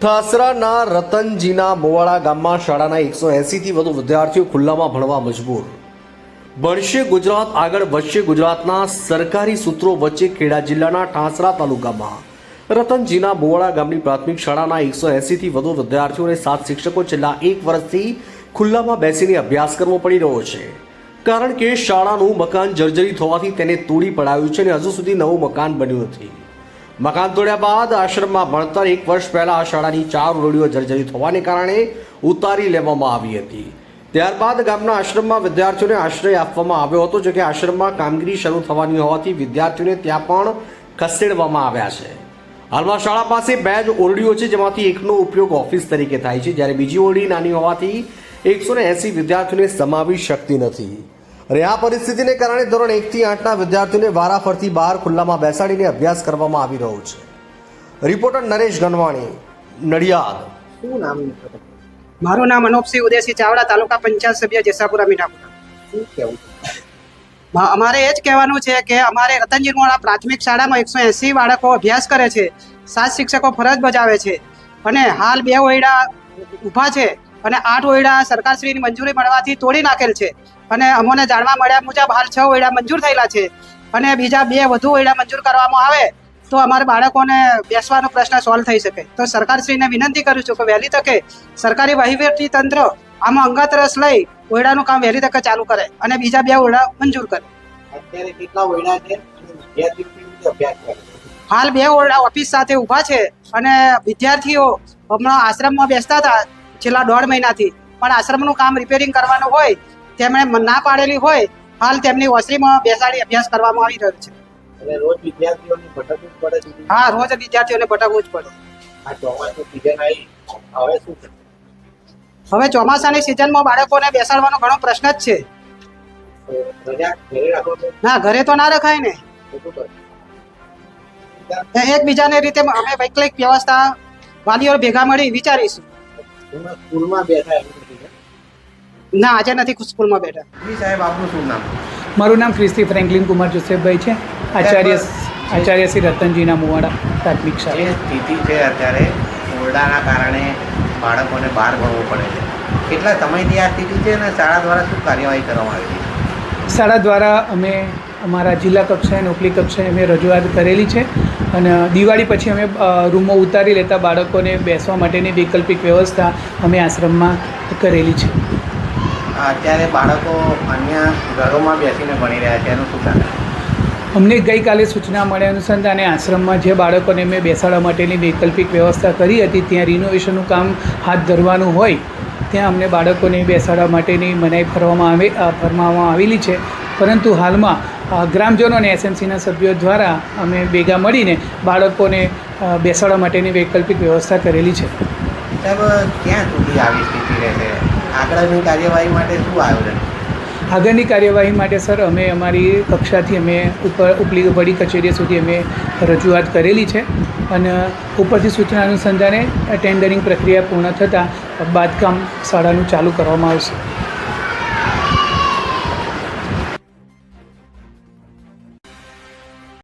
ઠાસરાના રતનજીના મોવાડા ગામમાં શાળાના એકસો એંસીથી વધુ વિદ્યાર્થીઓ ખુલ્લામાં ભણવા મજબૂર. ભણશે ગુજરાત, આગળ વધશે ગુજરાતના સરકારી સૂત્રો વચ્ચે ખેડા જિલ્લાના ઠાસરા તાલુકામાં. રતનજીના મોવાડા ગામની પ્રાથમિક શાળાના એકસો એંસીથી વધુ વિદ્યાર્થીઓ અને સાત શિક્ષકો છેલ્લા એક વર્ષથી ખુલ્લામાં બેસીને અભ્યાસ કરવો પડી રહ્યો છે. કારણ કે શાળાનું મકાન જર્જરિત હોવાથી તેને તોડી પડાયું છે અને હજુ સુધી નવું મકાન બન્યું નથી. મકાન તોડ્યા બાદ આશ્રમમાં ભણતર એક વર્ષ પહેલા આ શાળાની ચાર ઓરડીઓ જર્જરિત હોવાને કારણે ઉતારી લેવામાં આવી હતી. ત્યારબાદ ગામના આશ્રમમાં વિદ્યાર્થીઓને આશ્રય આપવામાં આવ્યો હતો જો કે આશ્રમમાં કામગીરી શરૂ થવાની હોવાથી વિદ્યાર્થીઓને ત્યાં પણ ખસેડવામાં આવ્યા છે. હાલમાં શાળા પાસે બે જ ઓરડીઓ છે, જેમાંથી એકનો ઉપયોગ ઓફિસ તરીકે થાય છે. જ્યારે બીજી ઓરડી નાની હોવાથી એકસો ને એસી વિદ્યાર્થીઓને સમાવી શકતી નથી. અને આ પરિસ્થિતિને કારણે ધોરણ એકથી આઠના વિદ્યાર્થીઓને વારાફરતી બહાર ખુલ્લામાં બેસાડીને અભ્યાસ કરવામાં આવી રહ્યો છે. રિપોર્ટર નરેશ ગનવાણી, નડિયાદ. શું નામ મારું નામ અનોપસિંહ ઉદયસિંહ ચાવડા, તાલુકા પંચાયત સભ્ય જેસાપુરા મીઠાપુરા અમારે એ જ કહેવાનું છે કે અમારે રતનજીરવાળા પ્રાથમિક શાળામાં એકસો એંસી બાળકો અભ્યાસ કરે છે. સાત શિક્ષકો ફરજ બજાવે છે. અને હાલ બે ઓયડા ઊભા છે. અને આઠ ઓયડા સરકારશ્રીની મંજૂરી મળવાથી તોડી નાખેલ છે. અને અમોને જાણવા મળ્યા મુજબ હાલ છ ઓયડા મંજૂર થયેલા છે. અને બીજા બે વધુ ઓયડા મંજૂર કરવામાં આવે તો અમારા બાળકોને બેસવાનો પ્રશ્ન સોલ્વ થઈ શકે. તો સરકારશ્રીને વિનંતી કરું છું કે વહેલી તકે સરકારી વહીવટી તંત્ર આમાં અંગત રસ લઈ ઓયડાનું કામ વહેલી તકે ચાલુ કરે અને બીજા બે ઓયડા મંજૂર કરે. અત્યારે કેટલા ઓયડા છે? અભ્યાસ કરે? હાલ બે ઓરડા ઓફિસ સાથે ઊભા છે અને વિદ્યાર્થીઓ હમણાં આશ્રમમાં બેસતા હતા. છેલ્લા દોઢ મહિનાથી. પણ આશ્રમનું કામ રિપેરિંગ કરવાનું હોય તેમણે ના પાડેલી હોય હાલ તેમની ઓસરીમાં બેસાડી અભ્યાસ કરવામાં આવી રહ્યો છે. રોજ વિદ્યાર્થીઓની ભટકવું જ પડે છે. હા રોજ વિદ્યાર્થીઓને ભટકવું જ પડે. આ ચોમાસું સિઝન આવી હવે શું હવે ચોમાસાની સિઝનમાં બાળકોને બેસાડવાનો ઘણો પ્રશ્ન જ છે. ના ઘરે તો ના રખાય ને. એકબીજાને રીતે અમે વૈકલ્પિક વ્યવસ્થા વાલીઓ ભેગા મળી વિચારીશું. સ્કૂલમાં- સ્કૂલમાં બેઠા એવું નથી ને? ના આજે નથી સ્કૂલમાં બેઠા. જી સાહેબ આપનું શું નામ? મારું નામ ક્રિસ્તી ફ્રેન્કલિન કુમાર જોસેફભાઈ છે. આચાર્ય આચાર્ય શ્રી રતનજીના મુવાડા પ્રાથમિક શાળા. સ્થિતિ છે અત્યારે ઓરડાના કારણે બાળકોને બહાર ભણવું પડે છે. કેટલા સમયથી આ સ્થિતિ છે અને શાળા દ્વારા શું કાર્યવાહી કરવામાં આવી છે? શાળા દ્વારા અમે અમારા જિલ્લા કક્ષાએ નોકરી કક્ષાએ અમે રજૂઆત કરેલી છે અને દિવાળી પછી અમે રૂમો ઉતારી લેતા બાળકોને બેસવા માટેની વૈકલ્પિક વ્યવસ્થા અમે આશ્રમમાં કરેલી છે. અત્યારે બાળકો અન્ય ઘરોમાં બેસીને ભણી રહ્યા છે એનું શું કારણ? અમને ગઈકાલે સૂચના મળ્યા અનુસંધાને આશ્રમમાં જે બાળકોને મેં બેસાડવા માટેની વૈકલ્પિક વ્યવસ્થા કરી હતી ત્યાં રિનોવેશનનું કામ હાથ ધરવાનું હોય ત્યાં અમને બાળકોને બેસાડવા માટેની મનાઈ ફરવામાં આવે ફરમાવવામાં આવેલી છે. પરંતુ હાલમાં ગ્રામજનો અને એસએમસીના સભ્યો દ્વારા અમે ભેગા મળીને બાળકોને બેસાડવા માટેની વૈકલ્પિક વ્યવસ્થા કરેલી છે. સાહેબ, ક્યાં સુધી આવી સ્થિતિ રહેશે? આગળની કાર્યવાહી માટે શું આયોજન? આગળની કાર્યવાહી માટે, સર, અમે અમારી કક્ષાથી અમે ઉપર ઉપલી વડી કચેરી સુધી અમે રજૂઆત કરેલી છે અને ઉપરથી સૂચના અનુસંધાને ટેન્ડરિંગ પ્રક્રિયા પૂર્ણ થતાં બાંધકામ શાળાનું ચાલુ કરવામાં આવશે.